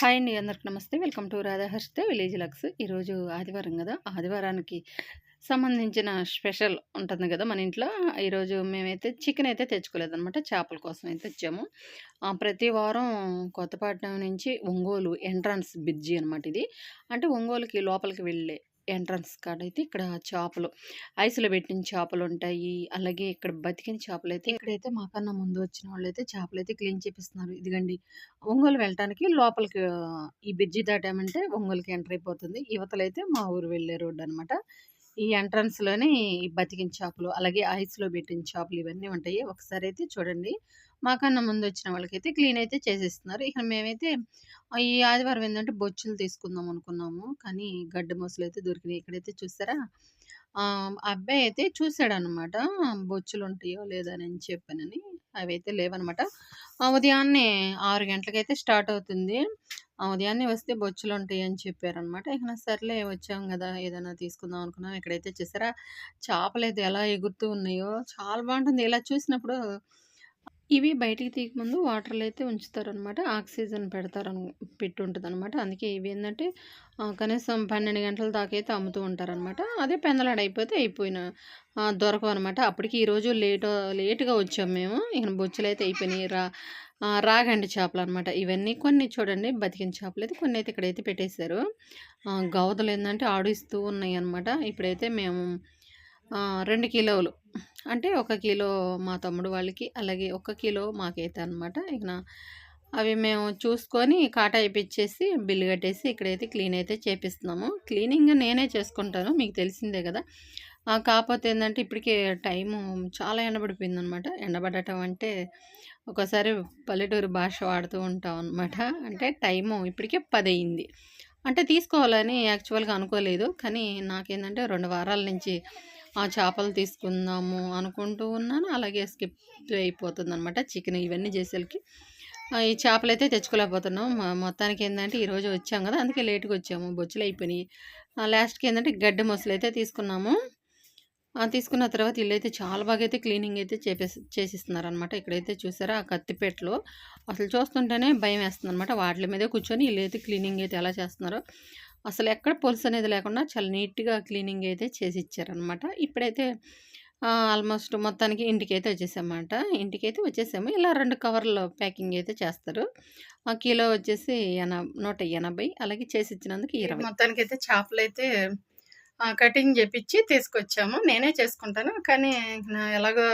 Hi అండి అందరికి నమస్తే. Welcome to Radhaharshitha village looks. ఈరోజు ఆదివారం కదా. ఆదివారానికి సంబంధించిన స్పెషల్ ఉంటుంది కదా మన ఇంట్లో. ఈరోజు మేమైతే చికెన్ అయితే తెచ్చుకోలేదన్నమాట. చేపల కోసం అయితే తెచ్చాము. ప్రతి వారం కొత్తపట్నం నుంచి ఒంగోలు ఎంట్రన్స్ బ్రిడ్జి అనమాట ఇది. అంటే ఒంగోలుకి లోపలికి వెళ్ళే ఎంట్రన్స్ కాడ అయితే ఇక్కడ చేపలు. ఐసులో పెట్టిన చేపలు ఉంటాయి అలాగే ఇక్కడ బతికిన చేపలు అయితే ఇక్కడైతే మాకన్నా ముందు వచ్చిన వాళ్ళు అయితే చేపలు అయితే క్లీన్ చేపిస్తున్నారు. ఇదిగండి ఒంగోలు వెళ్ళటానికి లోపలికి ఈ బ్రిడ్జి దాటామంటే ఒంగోలుకి ఎంటర్ అయిపోతుంది. యువతలైతే మా ఊరు వెళ్ళే రోడ్డు అనమాట ఈ ఎంట్రన్స్లోనే ఈ బతికిన చేపలు అలాగే ఐస్లో పెట్టిన చేపలు ఇవన్నీ ఉంటాయి. ఒకసారి అయితే చూడండి. మాకన్నా ముందు వచ్చిన వాళ్ళకైతే క్లీన్ అయితే చేసేస్తున్నారు. ఇక మేమైతే ఈ ఆదివారం ఏంటంటే బొచ్చులు తీసుకుందాం అనుకున్నాము. కానీ గడ్డి మొసలు అయితే దొరికినాయి. ఇక్కడైతే చూసారా? ఆ అబ్బాయి అయితే చూసాడు అనమాట బొచ్చులు ఉంటాయో లేదని చెప్పానని. అవి అయితే లేవనమాట. ఆ, ఉదయాన్నే ఆరు గంటలకైతే స్టార్ట్ అవుతుంది. ఆ, ఉదయాన్నే వస్తే బొచ్చులు ఉంటాయి అని చెప్పారనమాట. ఇక సర్లే వచ్చాం కదా ఏదైనా తీసుకుందాం అనుకున్నాం. ఇక్కడైతే చూసారా చేపలు అయితే ఎలా ఎగురుతూ ఉన్నాయో చాలా బాగుంటుంది. ఇలా చూసినప్పుడు ఇవి బయటికి తీయకముందు వాటర్లో అయితే ఉంచుతారనమాట. ఆక్సిజన్ పెడతారు పెట్టుంటుంది అనమాట అందుకే ఇవి ఏంటంటే కనీసం పన్నెండు గంటల దాకా అయితే అమ్ముతూ ఉంటారనమాట. అదే పెందలాడ అయిపోతే అయిపోయిన దొరకవు అనమాట అప్పటికి ఈరోజు లేట్ లేటుగా వచ్చాం మేము. ఇక బొచ్చులు అయితే అయిపోయినాయి. రా రాగండి చేపలు అనమాట ఇవన్నీ కొన్ని చూడండి బతికిన చేపలు అయితే కొన్ని అయితే ఇక్కడైతే పెట్టేశారు. ఆ, గవదలు ఏంటంటే ఆడిస్తూ ఉన్నాయి అనమాట ఇప్పుడైతే మేము రెండు కిలోలు. అంటే ఒక కిలో మా తమ్ముడు వాళ్ళకి అలాగే ఒక కిలో మాకైతే అనమాట ఇక అవి మేము చూసుకొని కాటా ఇప్పించేసి బిల్లు కట్టేసి ఇక్కడైతే క్లీన్ అయితే చేపిస్తున్నాము. క్లీనింగ్ నేనే చేసుకుంటాను మీకు తెలిసిందే కదా. ఆ, కాకపోతే ఏంటంటే ఇప్పటికే టైము చాలా ఎండబడిపోయింది అనమాట ఎండబడటం అంటే ఒకసారి పల్లెటూరు భాష వాడుతూ ఉంటాం అనమాట అంటే టైము ఇప్పటికే పది అయింది అంటే తీసుకోవాలని యాక్చువల్గా అనుకోలేదు కానీ నాకేంటంటే రెండు వారాల నుంచి ఆ చేపలు తీసుకుందాము అనుకుంటూ ఉన్నాను. అలాగే స్కిప్ అయిపోతుంది అనమాట చికెన్ ఇవన్నీ చేసేసరికి. ఈ చేపలు అయితే తెచ్చుకోలేకపోతున్నాం మొత్తానికి ఏంటంటే ఈరోజు వచ్చాం కదా అందుకే లేట్గా వచ్చాము. బొచ్చులు అయిపోయినాయి. లాస్ట్కి ఏంటంటే గడ్డి మొసలు అయితే తీసుకున్నాము తీసుకున్న తర్వాత ఇల్లు అయితే చాలా బాగా అయితే క్లీనింగ్ అయితే చేపేసి చేసిస్తున్నారు అనమాట ఇక్కడైతే చూసారా ఆ కత్తిపేటలో. అసలు చూస్తుంటేనే భయం వేస్తుంది అనమాట వాటి మీదే కూర్చొని ఇల్లు అయితే క్లీనింగ్ అయితే ఎలా చేస్తున్నారో. అసలు ఎక్కడ పొలుసు అనేది లేకుండా చాలా నీట్గా క్లీనింగ్ అయితే చేసి ఇచ్చారనమాట ఇప్పుడైతే ఆల్మోస్ట్ మొత్తానికి ఇంటికి అయితే వచ్చేసామన్నమాట. ఇంటికి అయితే వచ్చేసాము. ఇలా రెండు కవర్లో ప్యాకింగ్ అయితే చేస్తారు. ఆ కిలో వచ్చేసి ఎన నూట ఎనభై అలాగే చేసి ఇచ్చినందుకు ఇరవై. మొత్తానికి అయితే చేపలు అయితే కటింగ్ చేపించి తీసుకొచ్చాము. నేనే చేసుకుంటాను. కానీ ఎలాగో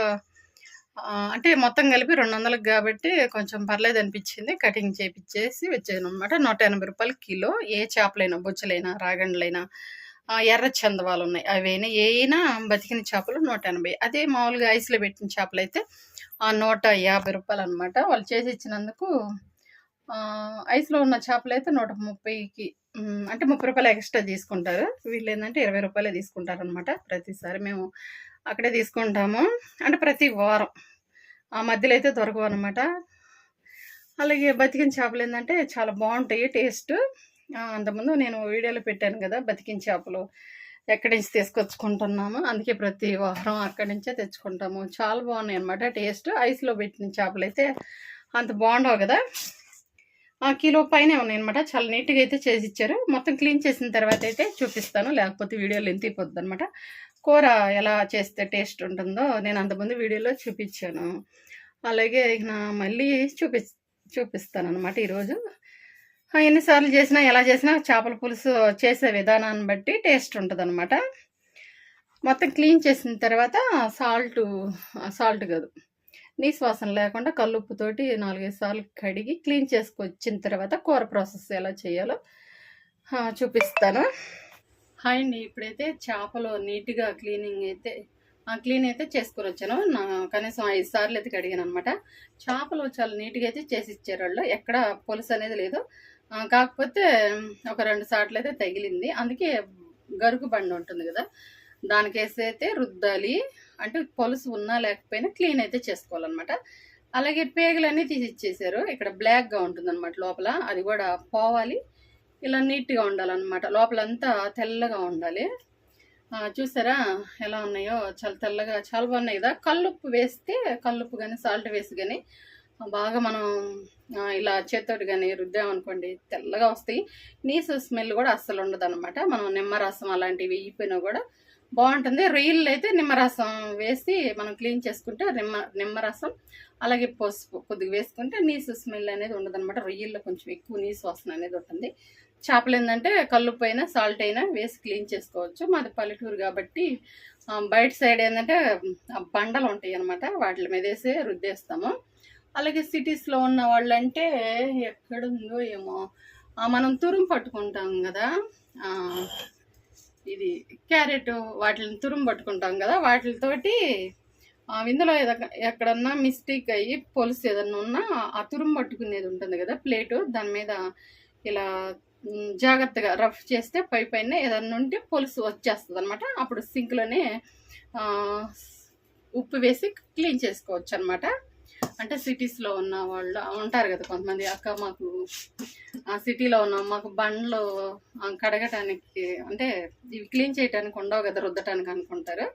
అంటే మొత్తం కలిపి రెండు వందలకు కాబట్టి కొంచెం పర్లేదు అనిపించింది. కటింగ్ చేపించేసి వచ్చాను అనమాట నూట ఎనభై రూపాయలు కిలో. ఏ చేపలైనా బొచ్చలైనా రాగండ్లైనా ఎర్ర చందవాలు ఉన్నాయి అవైనా ఏమైనా బతికిన చేపలు నూట ఎనభై. అదే మామూలుగా ఐస్లో పెట్టిన చేపలు అయితే ఆ నూట యాభై రూపాయలు అనమాట వాళ్ళు చేసి ఇచ్చినందుకు ఐస్లో ఉన్న చేపలు అయితే నూట ముప్పైకి అంటే ముప్పై రూపాయలు ఎక్స్ట్రా తీసుకుంటారు. వీళ్ళు ఏంటంటే ఇరవై రూపాయలే తీసుకుంటారు అనమాట ప్రతిసారి. మేము అక్కడే తీసుకుంటాము. అంటే ప్రతి వారం. ఆ మధ్యలో అయితే దొరకవు అనమాట అలాగే బతికిన చేపలు ఏంటంటే చాలా బాగుంటాయి టేస్ట్. అంతకుముందు నేను వీడియోలో పెట్టాను కదా బతికిన చేపలు. ఎక్కడి నుంచి తీసుకొచ్చుకుంటున్నాము? అందుకే ప్రతి వారం అక్కడి నుంచే తెచ్చుకుంటాము. చాలా బాగున్నాయి అనమాట టేస్ట్. ఐస్లో పెట్టిన చేపలు అయితే అంత బాగుండవు కదా. ఆ కిలో పైన ఉన్నాయి అనమాట చాలా నీట్గా అయితే చేసి ఇచ్చారు. మొత్తం క్లీన్ చేసిన తర్వాత అయితే చూపిస్తాను. లేకపోతే వీడియోలో ఎంత అయిపోద్ది అనమాట కూర ఎలా చేస్తే టేస్ట్ ఉంటుందో నేను అంతకుముందు వీడియోలో చూపించాను. అలాగే ఇక నా మళ్ళీ చూపి చూపిస్తాను అనమాట ఈరోజు ఎన్నిసార్లు చేసినా ఎలా చేసినా చేపల పులుసు చేసే విధానాన్ని బట్టి టేస్ట్ ఉంటుంది అనమాట మొత్తం క్లీన్ చేసిన తర్వాత సాల్ట్ సాల్ట్ కాదు నీసు వాసన లేకుండా కల్లుప్పుతోటి నాలుగైదు సార్లు కడిగి క్లీన్ చేసుకొచ్చిన తర్వాత కూర ప్రాసెస్ ఎలా చేయాలో చూపిస్తాను. హాయ్ అండి ఇప్పుడైతే చేపలు నీట్గా క్లీనింగ్ అయితే క్లీన్ అయితే చేసుకుని వచ్చాను. నా కనీసం ఐదు సార్లు అయితే కడిగాను అనమాట చేపలు చాలా నీట్గా అయితే చేసి ఇచ్చారు వాళ్ళు ఎక్కడ పులుసు అనేది లేదు. కాకపోతే ఒక రెండు సార్లు అయితే తగిలింది. అందుకే గరుకు బండి ఉంటుంది కదా దానికి అయితే రుద్దాలి. అంటే పులుసు ఉన్నా లేకపోయినా క్లీన్ అయితే చేసుకోవాలన్నమాట. అలాగే పేగలన్నీ తీసి ఇచ్చేసారు ఇక్కడ బ్లాక్గా ఉంటుంది అనమాట లోపల. అది కూడా పోవాలి. ఇలా నీట్గా ఉండాలన్నమాట. లోపలంతా తెల్లగా ఉండాలి. చూసారా ఎలా ఉన్నాయో? చాలా తెల్లగా చాలా బాగున్నాయి కదా? కల్లుప్పు వేస్తే కల్లుప్పు కానీ సాల్ట్ వేసి కానీ బాగా మనం ఇలా చేత్తోటి కానీ రుద్దామనుకోండి తెల్లగా వస్తాయి. నీసు స్మెల్ కూడా అస్సలు ఉండదు అనమాట మనం నిమ్మరసం అలాంటివి వేయిపోయినా కూడా బాగుంటుంది. రొయ్యలు అయితే నిమ్మరసం వేసి మనం క్లీన్ చేసుకుంటే నిమ్మ నిమ్మరసం అలాగే పసుపు కొద్దిగా వేసుకుంటే నీసు స్మెల్ అనేది ఉండదు అనమాట రొయ్యల్లో కొంచెం ఎక్కువ నీసు వాసన అనేది ఉంటుంది. చేపలు ఏంటంటే కల్లుప్పు అయినా సాల్ట్ అయినా వేసి క్లీన్ చేసుకోవచ్చు. మాది పల్లెటూరు కాబట్టి బయట సైడ్ ఏంటంటే బండలు ఉంటాయి అనమాట వాటి మీద వేసి రుద్దేస్తాము. అలాగే సిటీస్లో ఉన్న వాళ్ళంటే ఎక్కడుందో ఏమో. మనం తురుము పట్టుకుంటాం కదా. ఇది క్యారెట్ వాటిని తురుము పట్టుకుంటాం కదా. వాటితోటి ఇందులో ఎక్కడన్నా మిస్టేక్ అయ్యి పొలుసు ఏదన్నా ఉన్నా ఆ తురుము పట్టుకునేది ఉంటుంది కదా ప్లేటు. దాని మీద ఇలా జాగ్రత్తగా రఫ్ చేస్తే పై పైన ఏదన్నా ఉంటే పులుసు వచ్చేస్తుంది అనమాట అప్పుడు సింక్లోనే ఉప్పు వేసి క్లీన్ చేసుకోవచ్చు అనమాట అంటే సిటీస్లో ఉన్న వాళ్ళు ఉంటారు కదా కొంతమంది అక్క మాకు ఆ సిటీలో ఉన్న మాకు బండ్లు కడగటానికి అంటే ఇవి క్లీన్ చేయడానికి ఉండవు కదా రుద్దటానికి అనుకుంటారు.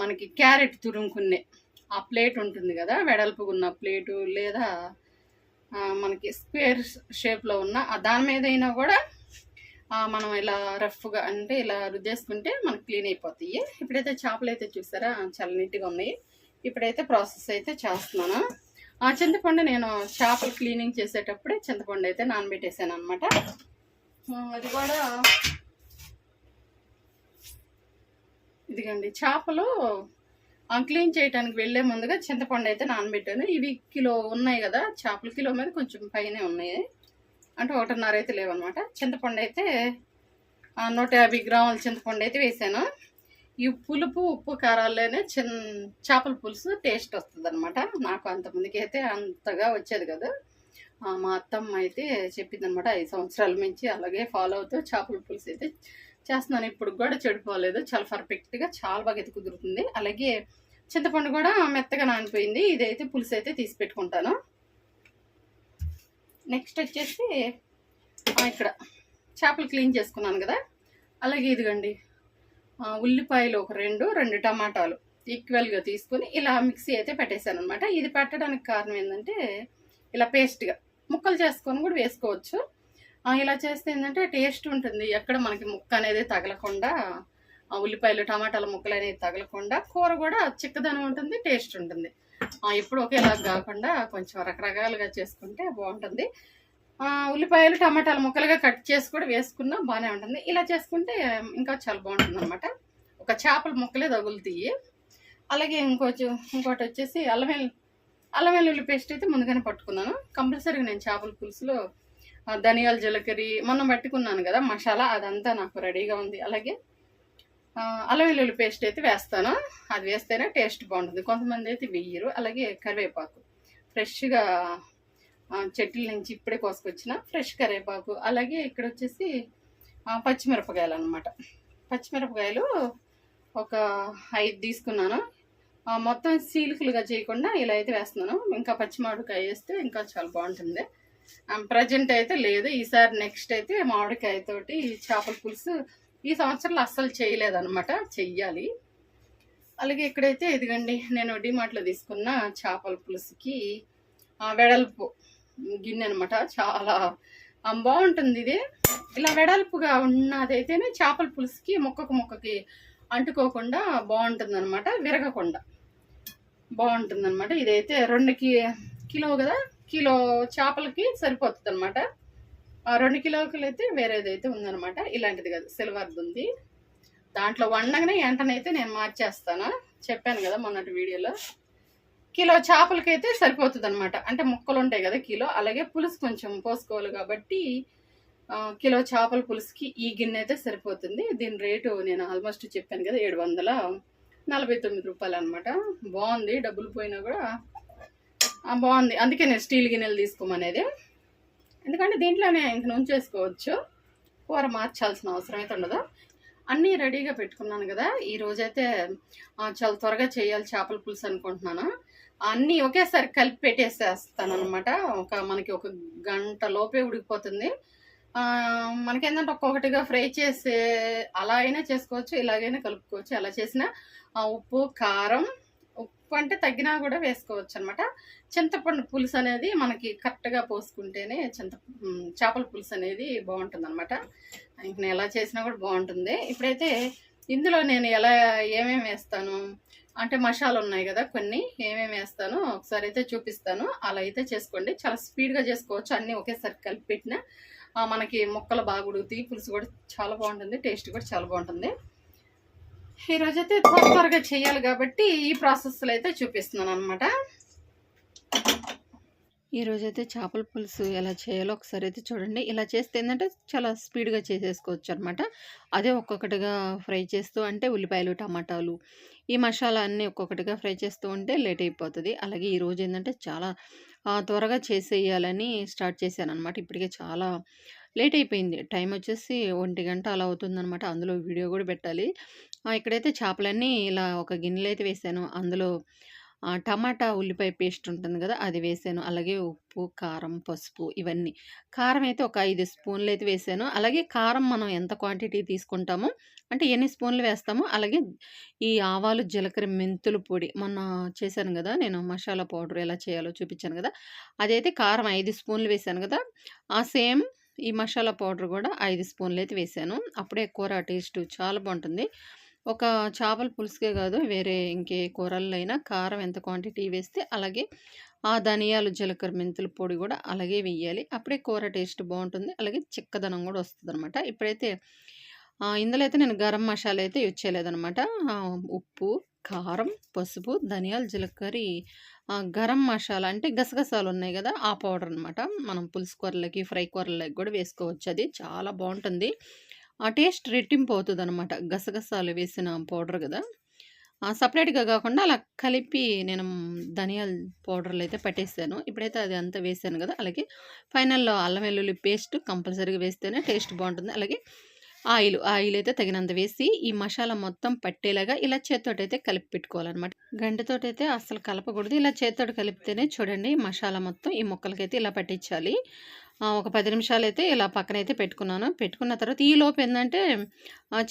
మనకి క్యారెట్ తురుముకునే ఆ ప్లేట్ ఉంటుంది కదా వెడల్పుగా ఉన్న ప్లేటు లేదా మనకి స్క్వేర్ షేప్లో ఉన్న దాని మీద అయినా కూడా మనం ఇలా రఫ్గా అంటే ఇలా రుద్దేసుకుంటే మనకి క్లీన్ అయిపోతాయి. ఇప్పుడైతే చేపలు అయితే చూసారా? చాలా నీట్గా ఉన్నాయి. ఇప్పుడైతే ప్రాసెస్ అయితే చేస్తున్నాను. ఆ చింతపండు నేను చేపలు క్లీనింగ్ చేసేటప్పుడే చింతపండు అయితే నానబెట్టేసాను అనమాట అది కూడా ఇదిగండి చేపలు క్లీన్ చేయడానికి వెళ్ళే ముందుగా చింతపండు అయితే నానబెట్టాను. ఇవి కిలో ఉన్నాయి కదా చేపల కిలో మీద కొంచెం పైనే ఉన్నాయి. అంటే ఒకటిన్నర అయితే లేవన్నమాట. చింతపండు అయితే నూట యాభై గ్రాముల చింతపండు అయితే వేసాను. ఈ పులుపు ఉప్పు కారాల్లోనే చిన్న చేపల పులుసు టేస్ట్ వస్తుంది అనమాట నాకు అంతమందికి అయితే అంతగా వచ్చేది కదా. మా అత్తమ్మ అయితే చెప్పిందనమాట ఐదు సంవత్సరాల నుంచి అలాగే ఫాలో అవుతూ చేపల పులుసు అయితే చేస్తున్నాను. ఇప్పుడు కూడా చెడిపోలేదు. చాలా పర్ఫెక్ట్గా చాలా బాగా అయితే కుదురుతుంది. అలాగే చింతపండు కూడా మెత్తగా నానిపోయింది. ఇదైతే పులుసు అయితే తీసి పెట్టుకుంటాను. నెక్స్ట్ వచ్చేసి ఇక్కడ చేపలు క్లీన్ చేసుకున్నాను కదా. అలాగే ఇదిగండి ఉల్లిపాయలు ఒక రెండు రెండు టమాటాలు ఈక్వల్గా తీసుకొని ఇలా మిక్సీ అయితే పెట్టేశాను అనమాట ఇది పెట్టడానికి కారణం ఏంటంటే ఇలా పేస్ట్గా ముక్కలు చేసుకొని కూడా వేసుకోవచ్చు. ఇలా చేస్తే ఏంటంటే టేస్ట్ ఉంటుంది. ఎక్కడ మనకి ముక్క అనేది తగలకుండా ఆ, ఉల్లిపాయలు టమాటాల ముక్కలు అనేది తగలకుండా కూర కూడా చిక్కదనం ఉంటుంది టేస్ట్ ఉంటుంది. ఇప్పుడు ఎప్పుడు ఒకేలా కాకుండా కొంచెం రకరకాలుగా చేసుకుంటే బాగుంటుంది. ఉల్లిపాయలు టమాటాలు ముక్కలుగా కట్ చేసి కూడా వేసుకున్నా బాగానే ఉంటుంది. ఇలా చేసుకుంటే ఇంకా చాలా బాగుంటుంది అనమాట ఒక చేపల ముక్కలే తగులుతాయి. అలాగే ఇంకొంచెం ఇంకోటి వచ్చేసి అల్లం వెల్లు అల్లం వెల్లుల్లి పేస్ట్ అయితే ముందుగానే పట్టుకున్నాను. కంపల్సరీగా నేను చేపల పులుసులో ధనియాల జీలకర్రీ మొన్న పట్టుకున్నాను కదా మసాలా అదంతా నాకు రెడీగా ఉంది. అలాగే ఆ, అల్లం వెల్లుల్లి పేస్ట్ అయితే వేస్తాను. అది వేస్తేనే టేస్ట్ బాగుంటుంది. కొంతమంది అయితే వెయ్యరు. అలాగే కరివేపాకు. ఫ్రెష్గా చెట్ల నుంచి ఇప్పుడే కోసుకొచ్చిన ఫ్రెష్ కరివేపాకు. అలాగే ఇక్కడ వచ్చేసి పచ్చిమిరపకాయలు అనమాట పచ్చిమిరపకాయలు ఒక ఐదు తీసుకున్నాను. మొత్తం సీలుకులుగా చేయకుండా ఇలా అయితే వేస్తున్నాను. ఇంకా పచ్చిమిరపకాయ వేస్తే ఇంకా చాలా బాగుంటుంది. ప్రజెంట్ అయితే లేదు. ఈసారి నెక్స్ట్ అయితే మామిడికాయ తోటి చేపల పులుసు ఈ సంవత్సరంలో అస్సలు చేయలేదన్నమాట. చెయ్యాలి. అలాగే ఇక్కడైతే ఇదిగండి నేను డిమార్ట్లో తీసుకున్న చేపల పులుసుకి వెడల్పు గిన్నె అనమాట చాలా బాగుంటుంది ఇది. ఇలా వెడల్పుగా ఉన్నదైతేనే చేపల పులుసుకి ముక్కకు ముక్కకి అంటుకోకుండా బాగుంటుంది అనమాట విరగకుండా బాగుంటుంది అనమాట ఇదైతే రెండు కి కిలో కదా? కిలో చేపలకి సరిపోతుంది అనమాట రెండు కిలోకలు అయితే వేరేదైతే ఉందనమాట ఇలాంటిది కదా సిల్వర్ది ఉంది. దాంట్లో వండగానే వెంటనైతే నేను మార్చేస్తాను. చెప్పాను కదా మొన్నటి వీడియోలో. కిలో చేపలకైతే సరిపోతుంది అనమాట అంటే ముక్కలు ఉంటాయి కదా కిలో. అలాగే పులుసు కొంచెం పోసుకోవాలి కాబట్టి కిలో చేపల పులుసుకి ఈ గిన్నె అయితే సరిపోతుంది. దీని రేటు నేను ఆల్మోస్ట్ చెప్పాను కదా ఏడు వందల నలభై తొమ్మిది రూపాయలు అనమాట బాగుంది డబ్బులు పోయినా కూడా. బాగుంది. అందుకే నేను స్టీల్ గిన్నెలు తీసుకోమనేది. ఎందుకంటే దీంట్లోనే ఇంక ఉంచేసుకోవచ్చు కూర మార్చాల్సిన అవసరం అయితే ఉండదు. అన్నీ రెడీగా పెట్టుకున్నాను కదా. ఈరోజైతే చాలా త్వరగా చేయాలి చేపల పులుసు అనుకుంటున్నాను. అన్నీ ఒకేసారి కలిపి పెట్టేసేస్తాను అనమాట ఒక మనకి ఒక గంట లోపే ఉడికిపోతుంది. మనకేంటంటే ఒక్కొక్కటిగా ఫ్రై చేసే అలా అయినా చేసుకోవచ్చు ఇలాగైనా కలుపుకోవచ్చు. అలా చేసిన ఉప్పు కారం ఉప్పు అంటే తగ్గినా కూడా వేసుకోవచ్చు అనమాట చింతపండు పులుసు అనేది మనకి కరెక్ట్గా పోసుకుంటేనే చింత చేపల పులుసు అనేది బాగుంటుంది అనమాట నేను ఎలా చేసినా కూడా బాగుంటుంది. ఇప్పుడైతే ఇందులో నేను ఎలా ఏమేమి వేస్తాను? అంటే మసాలా ఉన్నాయి కదా కొన్ని ఏమేమి వేస్తాను ఒకసారి అయితే చూపిస్తాను. అలా అయితే చేసుకోండి. చాలా స్పీడ్గా చేసుకోవచ్చు. అన్నీ ఒకేసారి కలిపి పెట్టిన మనకి ముక్కలు బాగా ఉడుగుతాయి పులుసు కూడా చాలా బాగుంటుంది. టేస్ట్ కూడా చాలా బాగుంటుంది. ఈరోజు అయితే త్వర త్వరగా చేయాలి కాబట్టి ఈ ప్రాసెస్లో అయితే చూపిస్తున్నాను అనమాట ఈరోజు అయితే చేపల పులుసు ఎలా చేయాలో ఒకసారి అయితే చూడండి. ఇలా చేస్తే ఏంటంటే చాలా స్పీడ్గా చేసేసుకోవచ్చు అనమాట అదే ఒక్కొక్కటిగా ఫ్రై చేస్తూ అంటే ఉల్లిపాయలు టమాటాలు ఈ మసాలా అన్నీ ఒక్కొక్కటిగా ఫ్రై చేస్తూ ఉంటే లేట్ అయిపోతుంది. అలాగే ఈరోజు ఏంటంటే చాలా త్వరగా చేసేయాలని స్టార్ట్ చేశాను అనమాట ఇప్పటికే చాలా లేట్ అయిపోయింది. టైం వచ్చేసి ఒంటి గంట అలా అవుతుందనమాట అందులో వీడియో కూడా పెట్టాలి. ఇక్కడైతే చేపలన్నీ ఇలా ఒక గిన్నెలో అయితే వేసాను. అందులో టమాటా ఉల్లిపాయ పేస్ట్ ఉంటుంది కదా అది వేసాను. అలాగే ఉప్పు కారం పసుపు ఇవన్నీ. కారం అయితే ఒక ఐదు స్పూన్లు అయితే వేసాను. అలాగే కారం మనం ఎంత క్వాంటిటీ తీసుకుంటామో అంటే ఎన్ని స్పూన్లు వేస్తామో అలాగే ఈ ఆవాలు జీలకర్ర మెంతుల పొడి మొన్న చేశాను కదా నేను మసాలా పౌడర్ ఎలా చేయాలో చూపించాను కదా అదైతే కారం ఐదు స్పూన్లు వేసాను కదా ఆ సేమ్ ఈ మసాలా పౌడర్ కూడా ఐదు స్పూన్లు అయితే వేసాను. అప్పుడే కూర టేస్ట్ చాలా బాగుంటుంది. ఒక చేపల పులుసుకే కాదు వేరే ఇంకే కూరల్లో అయినా కారం ఎంత క్వాంటిటీ వేస్తే అలాగే ఆ ధనియాలు జీలకర్ర మెంతుల పొడి కూడా అలాగే వేయాలి. అప్పుడే కూర టేస్ట్ బాగుంటుంది. అలాగే చిక్కదనం కూడా వస్తుంది అనమాట ఇప్పుడైతే ఇందులో అయితే నేను గరం మసాలా అయితే యూజ్ చేయలేదనమాట ఉప్పు కారం పసుపు ధనియాలు జీలకర్రి గరం మసాలా అంటే గసగసాలు ఉన్నాయి కదా ఆ పౌడర్ అనమాట మనం పులుసు కూరలకి ఫ్రై కూరలకి కూడా వేసుకోవచ్చు. అది చాలా బాగుంటుంది. ఆ టేస్ట్ రెట్టింపు అవుతుంది అనమాట గసగసాలు వేసిన పౌడర్ కదా. ఆ, సపరేట్గా కాకుండా అలా కలిపి నేను ధనియాల పౌడర్లు అయితే పట్టేసాను. ఇప్పుడైతే అది అంతా వేసాను కదా అలాగే ఫైనల్లో అల్లం వెల్లుల్లి పేస్ట్ కంపల్సరీగా వేస్తేనే టేస్ట్ బాగుంటుంది. అలాగే ఆయిల్ ఆయిల్ అయితే తగినంత వేసి ఈ మసాలా మొత్తం పట్టేలాగా ఇలా చేత్తోటైతే కలిపి పెట్టుకోవాలన్నమాట. గంటతోటైతే అయితే అస్సలు కలపకూడదు. ఇలా చేత్తోటి కలిపితేనే చూడండి ఈ మసాలా మొత్తం ఈ ముక్కలకైతే ఇలా పట్టించాలి. ఒక పది నిమిషాలు అయితే ఇలా పక్కన అయితే పెట్టుకున్నాను. పెట్టుకున్న తర్వాత ఈ లోపు ఏంటంటే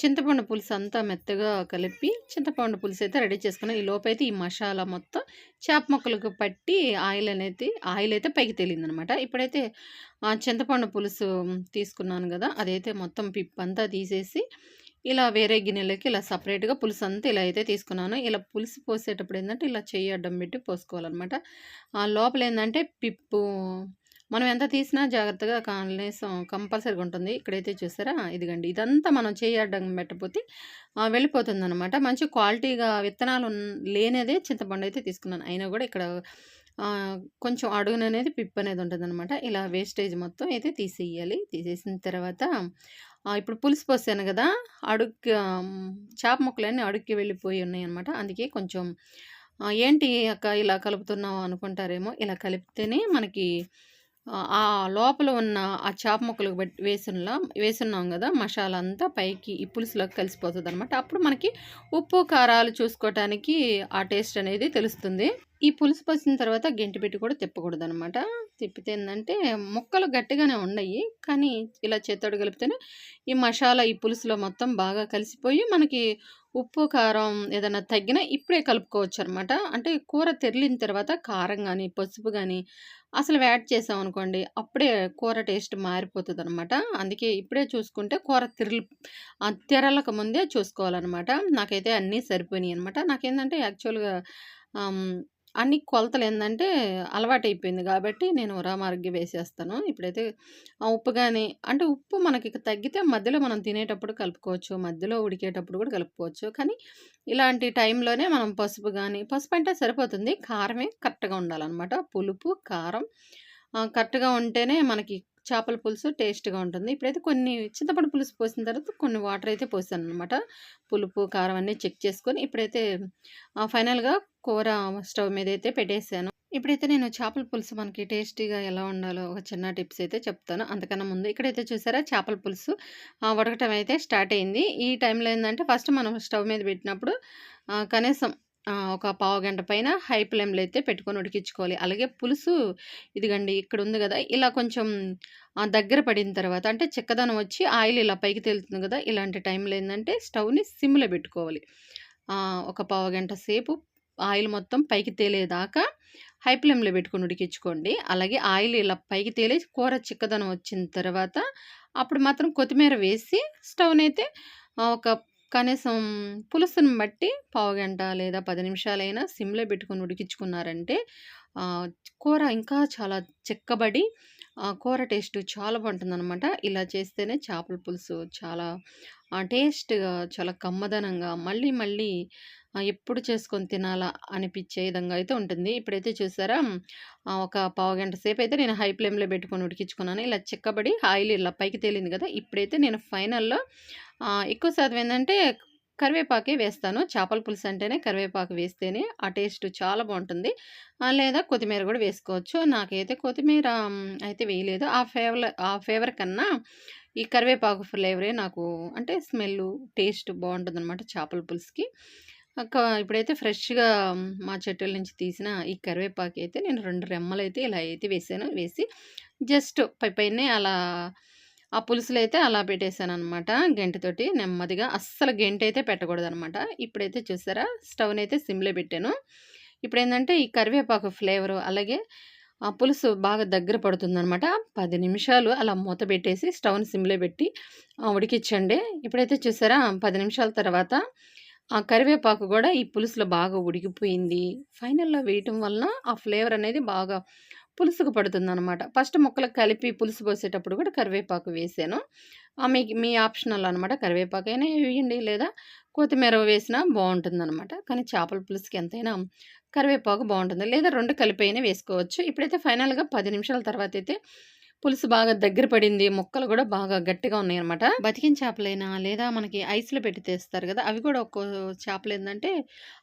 చింతపండు పులుసు అంతా మెత్తగా కలిపి చింతపండు పులుసు అయితే రెడీ చేసుకున్నాను. ఈ లోపు అయితే ఈ మసాలా మొత్తం చేప మొక్కలకు పట్టి ఆయిల్ అనేది ఆయిల్ అయితే పైకి తేలింది అనమాట ఇప్పుడైతే చింతపండు పులుసు తీసుకున్నాను కదా అదైతే మొత్తం పిప్ అంతా తీసేసి ఇలా వేరే గిన్నెలకి ఇలా సపరేట్గా పులుసు అంతా ఇలా అయితే తీసుకున్నాను. ఇలా పులుసు పోసేటప్పుడు ఏంటంటే ఇలా చెయ్యి అడ్డం పెట్టి పోసుకోవాలన్నమాట. ఆ లోపల ఏంటంటే పిప్పు మనం ఎంత తీసినా జాగ్రత్తగా కనీసం కంపల్సరీగా ఉంటుంది. ఇక్కడైతే చూసారా? ఇదిగండి. ఇదంతా మనం చేయడం పెట్టకపోతే వెళ్ళిపోతుంది అనమాట మంచి క్వాలిటీగా విత్తనాలు లేనిదే చింతపండు అయితే తీసుకున్నాను. అయినా కూడా ఇక్కడ కొంచెం కొంచెం అడుగుననేది పిప్ అనేది ఉంటుంది అనమాట ఇలా వేస్టేజ్ మొత్తం అయితే తీసేయాలి. తీసేసిన తర్వాత ఇప్పుడు పులుసు పోసాను కదా అడుగు చేప ముక్కలన్నీ అడుక్కి వెళ్ళిపోయి ఉన్నాయి అనమాట అందుకే కొంచెం ఏంటి అక్క ఇలా కలుపుతున్నావు అనుకుంటారేమో. ఇలా కలిపితేనే మనకి ఆ లోపల ఉన్న ఆ చేప ముక్కలకు పెట్టి వేసున్నా వేసున్నాం కదా మసాలా అంతా పైకి ఈ పులుసులోకి కలిసిపోతుంది అనమాట అప్పుడు మనకి ఉప్పు కారాలు చూసుకోవటానికి ఆ టేస్ట్ అనేది తెలుస్తుంది. ఈ పులుసు పోసిన తర్వాత గెంటి పెట్టి కూడా తిప్పకూడదు అనమాట తిప్పితే ఏంటంటే ముక్కలు గట్టిగానే ఉన్నాయి. కానీ ఇలా చేత్తోడు కలిపితేనే ఈ మసాలా ఈ పులుసులో మొత్తం బాగా కలిసిపోయి మనకి ఉప్పు కారం ఏదైనా తగ్గినా ఇప్పుడే కలుపుకోవచ్చు అనమాట అంటే కూర తెరిలిన తర్వాత కారం కానీ పసుపు కానీ అసలు యాడ్ చేసాం అనుకోండి అప్పుడే కూర టేస్ట్ మారిపోతుంది అనమాట అందుకే ఇప్పుడే చూసుకుంటే కూర తెరలి ఆ తెరలక ముందే చూసుకోవాలన్నమాట. నాకైతే అన్నీ సరిపోయినాయి అనమాట నాకేంటంటే యాక్చువల్గా అన్ని కొలతలు ఏంటంటే అలవాటు అయిపోయింది కాబట్టి నేను రామార్గి వేసేస్తాను. ఇప్పుడైతే ఆ ఉప్పు కానీ అంటే ఉప్పు మనకి తగ్గితే మధ్యలో మనం తినేటప్పుడు కలుపుకోవచ్చు మధ్యలో ఉడికేటప్పుడు కూడా కలుపుకోవచ్చు. కానీ ఇలాంటి టైంలోనే మనం పసుపు కానీ పసుపు అంటే సరిపోతుంది. కారమే కరెక్ట్గా ఉండాలన్నమాట. పులుపు కారం కరెక్ట్గా ఉంటేనే మనకి చేపల పులుసు టేస్ట్గా ఉంటుంది. ఇప్పుడైతే కొన్ని చింతపండు పులుసు పోసిన తర్వాత కొన్ని వాటర్ అయితే పోసాను అనమాట పులుపు కారం అన్నీ చెక్ చేసుకొని ఇప్పుడైతే ఫైనల్గా కూర స్టవ్ మీద అయితే పెట్టేసాను. ఇప్పుడైతే నేను చేపల పులుసు మనకి టేస్టీగా ఎలా ఉండాలో ఒక చిన్న టిప్స్ అయితే చెప్తాను. అంతకన్నా ముందు ఇక్కడైతే చూసారా చేపల పులుసు ఉడకటం అయితే స్టార్ట్ అయింది. ఈ టైంలో ఏంటంటే ఫస్ట్ మనం స్టవ్ మీద పెట్టినప్పుడు కనీసం ఒక పావు గంట పైన హై ఫ్లేమ్లో అయితే పెట్టుకొని ఉడికించుకోవాలి. అలాగే పులుసు ఇదిగండి ఇక్కడ ఉంది కదా! ఇలా కొంచెం దగ్గర పడిన తర్వాత అంటే చిక్కదనం వచ్చి ఆయిల్ ఇలా పైకి తేలుతుంది కదా! ఇలాంటి టైంలో ఏంటంటే స్టవ్ని సిమ్లో పెట్టుకోవాలి. ఒక పావు గంట సేపు ఆయిల్ మొత్తం పైకి తేలేదాకా హై ఫ్లేమ్‌లో పెట్టుకొని ఉడికించుకోండి. అలాగే ఆయిల్ ఇలా పైకి తేలి కూర చిక్కదనం వచ్చిన తర్వాత అప్పుడు మాత్రం కొత్తిమీర వేసి స్టవ్‌నైతే అయితే ఒక కనీసం పులుసును బట్టి పావుగంట లేదా పది నిమిషాలైనా సిమ్‌లో పెట్టుకొని ఉడికించుకున్నారంటే కూర ఇంకా చాలా చిక్కబడి కూర టేస్ట్ చాలా బావుంటుందనమాట. ఇలా చేస్తేనే చేపల పులుసు చాలా టేస్ట్‌గా చాలా కమ్మదనంగా మళ్ళీ మళ్ళీ ఎప్పుడు చేసుకొని తినాలా అనిపించే విధంగా అయితే ఉంటుంది. ఇప్పుడైతే చూసారా ఒక పావుగంట అయితే నేను హై ఫ్లేమ్‌లో పెట్టుకొని ఉడికించుకున్నాను. ఇలా చిక్కబడి ఆయిల్ ఇలా పైకి తేలింది కదా! ఇప్పుడైతే నేను ఫైనల్‌లో ఎక్కువ శాతం ఏంటంటే కరివేపాకే వేస్తాను. చేపల పులుసు అంటేనే కరివేపాకు వేస్తేనే ఆ టేస్ట్ చాలా బాగుంటుంది లేదా కొత్తిమీర కూడా వేసుకోవచ్చు. నాకైతే కొత్తిమీర అయితే వేయలేదు. ఆ ఫ్లేవర్ ఆ ఫేవర్ కన్నా ఈ కరివేపాకు ఫ్లేవరే నాకు అంటే స్మెల్ టేస్ట్ బావుంటుందనమాట చేపల పులుసుకి. ఇప్పుడైతే ఫ్రెష్‌గా మా చెట్టుల నుంచి తీసిన ఈ కరివేపాకు అయితే నేను రెండు రెమ్మలైతే ఇలా అయితే వేసాను. వేసి జస్ట్ పైపైనే అలా ఆ పులుసులు అయితే అలా పెట్టేసాననమాట గెంటతోటి నెమ్మదిగా. అస్సలు గెంటయితే పెట్టకూడదనమాట. ఇప్పుడైతే చూసారా స్టవ్‌నైతే సిమ్‌లో పెట్టాను. ఇప్పుడు ఏంటంటే ఈ కరివేపాకు ఫ్లేవరు అలాగే ఆ పులుసు బాగా దగ్గర పడుతుందనమాట. పది నిమిషాలు అలా మూత పెట్టేసి స్టవ్‌ని సిమ్‌లో పెట్టి ఉడికిచ్చండి. ఇప్పుడైతే చూసారా పది నిమిషాల తర్వాత ఆ కరివేపాకు కూడా ఈ పులుసులో బాగా ఉడికిపోయింది. ఫైనల్‌లో వేయటం వలన ఆ ఫ్లేవర్ అనేది బాగా పులుసుకు పడుతుందనమాట. ఫస్ట్ ముక్కలకు కలిపి పులుసు పోసేటప్పుడు కూడా కరివేపాకు వేసాను. ఆహ్, మీకు మీ ఆప్షనల్ అనమాట. కరివేపాకు అయినా వేయండి లేదా కొత్తిమీర వేసినా బావుంటుందనమాట. కానీ చేపల పులుసుకి ఎంతైనా కరివేపాకు బాగుంటుంది లేదా రెండు కలిపి అయినా వేసుకోవచ్చు. ఇప్పుడైతే ఫైనల్‌గా పది నిమిషాల తర్వాత అయితే పులుసు బాగా దగ్గర పడింది. ముక్కలు కూడా బాగా గట్టిగా ఉన్నాయనమాట. బతికిన చేపలైనా లేదా మనకి ఐస్‌లో పెట్టి తెస్తారు కదా! అవి కూడా ఒక్కో చేపలేందంటే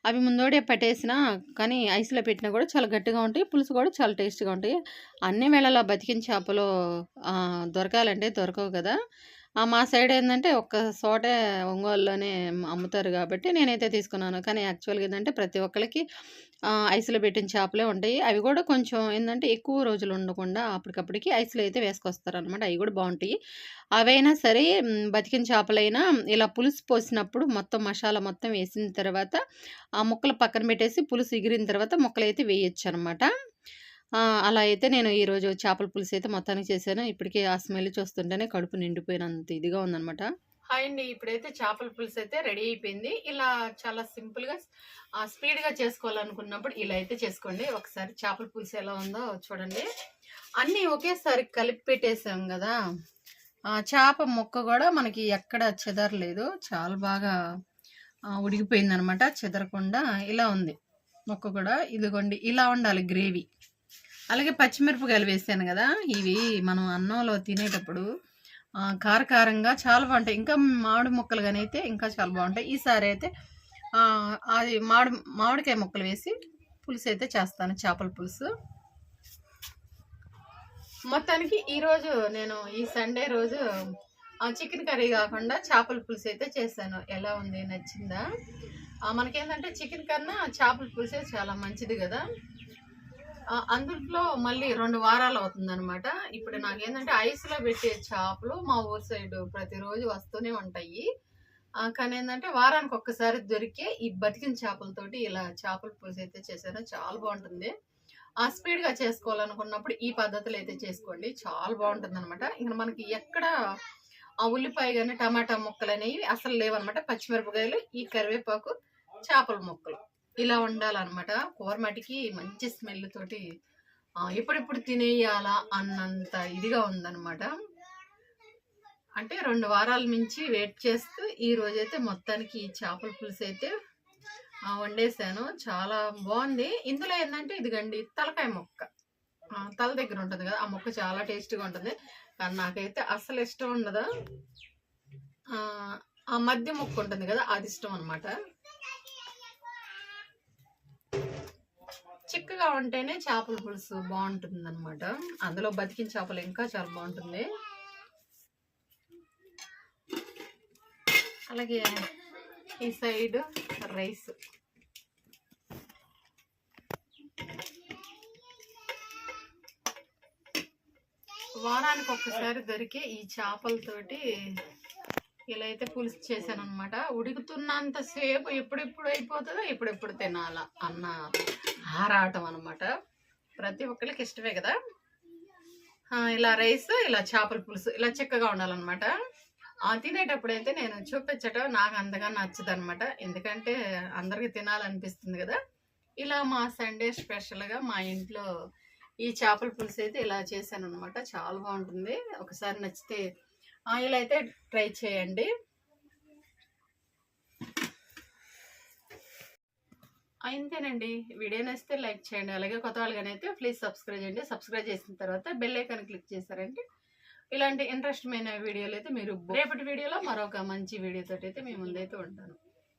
అవి ముందోడే పట్టేసినా కానీ ఐస్‌లో పెట్టినా కూడా చాలా గట్టిగా ఉంటాయి. పులుసు కూడా చాలా టేస్ట్‌గా ఉంటాయి. అన్ని వేళలా బతికిన చేపలు దొరకాలంటే దొరకవు కదా! మా సైడ్ ఏంటంటే ఒక్క చోటే ఒంగోలులోనే అమ్ముతారు కాబట్టి నేనైతే తీసుకున్నాను. కానీ యాక్చువల్‌గా ఏంటంటే ప్రతి ఒక్కరికి ఐస్‌లో పెట్టిన చేపలే ఉంటాయి. అవి కూడా కొంచెం ఏంటంటే ఎక్కువ రోజులు ఉండకుండా అప్పటికప్పటికి ఐస్‌లో అయితే వేసుకొస్తారనమాట. అవి కూడా బాగుంటాయి అవైనా సరే బతికిన చేపలైనా ఇలా పులుసు పోసినప్పుడు మొత్తం మసాలా మొత్తం వేసిన తర్వాత ఆ ముక్కలు పక్కన పెట్టేసి పులుసు ఎగిరిన తర్వాత ముక్కలు అయితే వేయచ్చు అనమాట అలా అయితే నేను ఈరోజు చేపల పులుసు అయితే మొత్తానికి చేశాను. ఇప్పటికే ఆ స్మెల్ చూస్తుంటేనే కడుపు నిండిపోయినంత ఇదిగా ఉందనమాట. హాయ్ అండి. ఇప్పుడైతే చేపల పులుసు అయితే రెడీ అయిపోయింది. ఇలా చాలా సింపుల్‌గా స్పీడ్‌గా చేసుకోవాలనుకున్నప్పుడు ఇలా అయితే చేసుకోండి. ఒకసారి చేపల పులుసు ఎలా ఉందో చూడండి. అన్నీ ఒకేసారి కలిపి పెట్టేసాం కదా చేప ముక్క కూడా మనకి ఎక్కడ చెదరలేదు. చాలా బాగా ఆహ్, ఉడికిపోయిందనమాట. చెదరకుండా ఇలా ఉంది. ముక్క కూడా ఇదిగోండి ఇలా ఉండాలి గ్రేవీ. అలాగే పచ్చిమిరపకాయలు వేసాను కదా ఇవి మనం అన్నంలో తినేటప్పుడు కారకారంగా చాలా బాగుంటాయి ఇంకా మామిడి ముక్కలు అయితే ఇంకా చాలా బాగుంటాయి ఈసారి అయితే అది మామిడి మామిడికాయ ముక్కలు వేసి పులుసు అయితే చేస్తాను చేపల పులుసు. మొత్తానికి ఈరోజు నేను ఈ సండే రోజు చికెన్ కర్రీ కాకుండా చేపల పులుసు అయితే చేశాను. ఎలా ఉంది? నచ్చిందా? మనకేంటంటే చికెన్ కన్నా చేపల పులుసే చాలా మంచిది కదా అందులో అందుట్లో మళ్ళీ రెండు వారాలు అవుతుందనమాట. ఇప్పుడు నాకేందంటే ఐస్‌లో పెట్టే చేపలు మా ఊరు సైడ్ ప్రతిరోజు వస్తూనే ఉంటాయి. కానీ ఏంటంటే వారానికి ఒక్కసారి దొరికే ఈ బతికిన చేపలతోటి ఇలా చేపల పులుసైతే చేశాను. చాలా బాగుంటుంది ఆ స్పీడ్‌గా చేసుకోవాలనుకున్నప్పుడు ఈ పద్ధతిలో అయితే చేసుకోండి. చాలా బాగుంటుంది అనమాట ఇంకా మనకి ఎక్కడ ఆ ఉల్లిపాయ కానీ టమాటా ముక్కలు అనేవి అసలు లేవనమాట. పచ్చిమిరపకాయలు, ఈ కరివేపాకు, చేపల ముక్కలు ఇలా ఉండాలన్నమాట కూర మటికి మంచి స్మెల్ తోటి ఎప్పుడెప్పుడు తినేయాలా అన్నంత ఇదిగా ఉందనమాట. అంటే రెండు వారాల మించి వెయిట్ చేస్తూ ఈరోజైతే మొత్తానికి ఈ చేపల పులుసు అయితే వండేసాను. చాలా బాగుంది ఇందులో ఏంటంటే ఇదిగండి తలకాయ ముక్క. తల దగ్గర ఉంటుంది కదా ఆ ముక్క చాలా టేస్టీగా ఉంటుంది. కానీ నాకైతే అస్సలు ఇష్టం ఉండదు. ఆ మధ్య ముక్క ఉంటుంది కదా అది ఇష్టం అనమాట. చిక్కగా ఉంటేనే చేపల పులుసు బాగుంటుంది అనమాట అందులో బతికిన చేపలు ఇంకా చాలా బాగుంటుంది. అలాగే ఈ సైడ్ రైస్. వారానికి ఒక్కసారి దొరికే ఈ చేపలతోటి ఇలా అయితే పులుసు చేశాను అనమాట ఉడుకుతున్నంత సేపు ఎప్పుడెప్పుడు అయిపోతుందో ఎప్పుడెప్పుడు తినాలా అన్న ఆరాటం అనమాట ప్రతి ఒక్కరికి ఇష్టమే కదా. ఇలా రైస్ ఇలా చేపల పులుసు ఇలా చిక్కగా ఉండాలన్నమాట. తినేటప్పుడు అయితే నేను చూపించటం నాకు అంతగా నచ్చదు అనమాట ఎందుకంటే అందరికీ తినాలనిపిస్తుంది కదా. ఇలా మా సండే స్పెషల్గా మా ఇంట్లో ఈ చేపల పులుసు అయితే ఇలా చేశాను అనమాట చాలా బాగుంటుంది. ఒకసారి నచ్చితే ఆయిల్ అయితే ట్రై చేయండి. అంతేనండి వీడియో నచ్చితే లైక్ చేయండి. అలాగే కొత్త వాళ్ళగానైతే ప్లీజ్ సబ్స్క్రైబ్ చేయండి. సబ్స్క్రైబ్ చేసిన తర్వాత బెల్ ఐకాన్ క్లిక్ చేశారంటే ఇలాంటి ఇంట్రెస్ట్మైన వీడియోలు అయితే మీరు రేపటి వీడియోలో మరొక మంచి వీడియోతో అయితే మీ ముందైతే ఉంటాను.